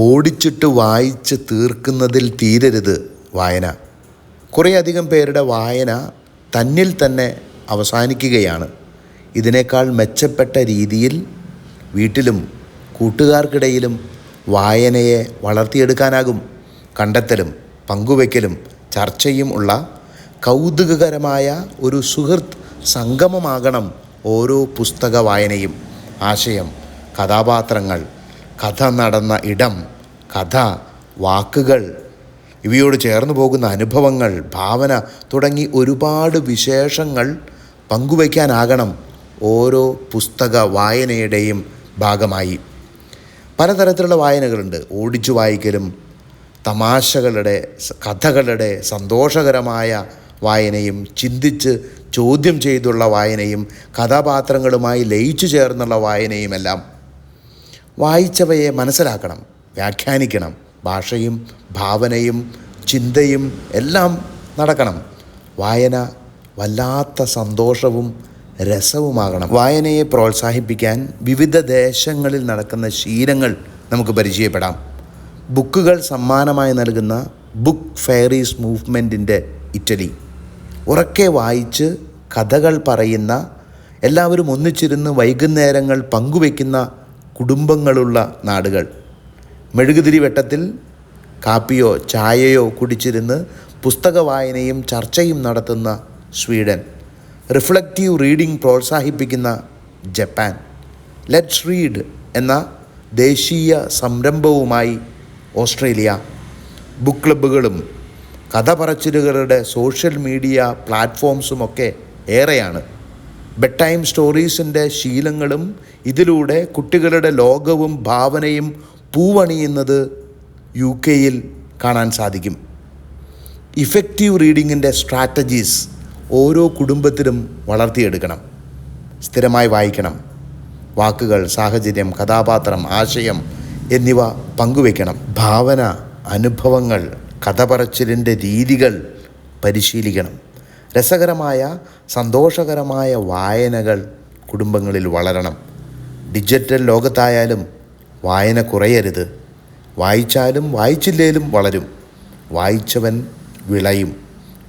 ഓടിച്ചിട്ട് വായിച്ച് തീർക്കുന്നതിൽ തീരരുത് വായന. കുറേയധികം പേരുടെ വായന തന്നിൽ തന്നെ അവസാനിക്കുകയാണ്. ഇതിനേക്കാൾ മെച്ചപ്പെട്ട രീതിയിൽ വീട്ടിലും കൂട്ടുകാർക്കിടയിലും വായനയെ വളർത്തിയെടുക്കാനാകും. കണ്ടെത്തലും പങ്കുവയ്ക്കലും ചർച്ചയും ഉള്ള കൗതുകകരമായ ഒരു സുഹൃത്ത് സംഗമമാകണം ഓരോ പുസ്തക വായനയും. ആശയം കഥാപാത്രങ്ങൾ കഥ നടന്ന ഇടം കഥ വാക്കുകൾ ഇവയോട് ചേർന്ന് പോകുന്ന അനുഭവങ്ങൾ ഭാവന തുടങ്ങി ഒരുപാട് വിശേഷങ്ങൾ പങ്കുവയ്ക്കാനാകണം ഓരോ പുസ്തക വായനയുടെയും ഭാഗമായി. പലതരത്തിലുള്ള വായനകളുണ്ട്. ഓടിച്ചു വായിക്കലും തമാശകളുടെ കഥകളുടെ സന്തോഷകരമായ വായനയും ചിന്തിച്ച് ചോദ്യം ചെയ്തുള്ള വായനയും കഥാപാത്രങ്ങളുമായി ലയിച്ചു ചേർന്നുള്ള വായനയുമെല്ലാം വായിച്ചവയെ മനസ്സിലാക്കണം വ്യാഖ്യാനിക്കണം. ഭാഷയും ഭാവനയും ചിന്തയും എല്ലാം നടക്കണം. വായന വല്ലാത്ത സന്തോഷവും രസവുമാകണം. വായനയെ പ്രോത്സാഹിപ്പിക്കാൻ വിവിധ ദേശങ്ങളിൽ നടക്കുന്ന ശീലങ്ങൾ നമുക്ക് പരിചയപ്പെടാം. ബുക്കുകൾ സമ്മാനമായി നൽകുന്ന ബുക്ക് ഫെയറീസ് മൂവ്മെന്റിന്റെ ഇറ്റലി. ഉറക്കെ വായിച്ച് കഥകൾ പറയുന്ന എല്ലാവരും ഒന്നിച്ചിരുന്ന് വൈകുന്നേരങ്ങൾ പങ്കുവയ്ക്കുന്ന കുടുംബങ്ങളുള്ള നാടുകൾ. മെഴുകുതിരി വെട്ടത്തിൽ കാപ്പിയോ ചായയോ കുടിച്ചിരുന്ന് പുസ്തക വായനയും ചർച്ചയും നടത്തുന്ന സ്വീഡൻ. റിഫ്ലക്റ്റീവ് റീഡിംഗ് പ്രോത്സാഹിപ്പിക്കുന്ന ജപ്പാൻ. ലെറ്റ്സ് റീഡ് എന്ന ദേശീയ സംരംഭവുമായി ഓസ്ട്രേലിയ. ബുക്ക് ക്ലബ്ബുകളും കഥ പറച്ചിലുകളുടെ സോഷ്യൽ മീഡിയ പ്ലാറ്റ്ഫോംസുമൊക്കെ ഏറെയാണ്. ബെഡ് ടൈം സ്റ്റോറീസിന്റെ ശീലങ്ങളും ഇതിലൂടെ കുട്ടികളുടെ ലോകവും ഭാവനയും പൂവണിയുന്നത് യു കെയിൽ കാണാൻ സാധിക്കും. ഇഫക്റ്റീവ് റീഡിങ്ങിന്റെ സ്ട്രാറ്റജീസ് ഓരോ കുടുംബത്തിലും വളർത്തിയെടുക്കണം. സ്ഥിരമായി വായിക്കണം. വാക്കുകൾ സാഹചര്യം കഥാപാത്രം ആശയം എന്നിവ പങ്കുവയ്ക്കണം. ഭാവന അനുഭവങ്ങൾ കഥ പറച്ചിലിന്റെ രീതികൾ പരിശീലിക്കണം. രസകരമായ സന്തോഷകരമായ വായനകൾ കുടുംബങ്ങളിൽ വളരണം. ഡിജിറ്റൽ ലോകത്തായാലും വായന കുറയരുത്. വായിച്ചാലും വായിച്ചില്ലേലും വളരും. വായിച്ചവൻ വിളയും.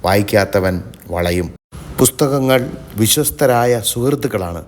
വായിക്കാത്തവൻ വളയും. പുസ്തകങ്ങൾ വിശ്വസ്തരായ സുഹൃത്തുക്കളാണ്.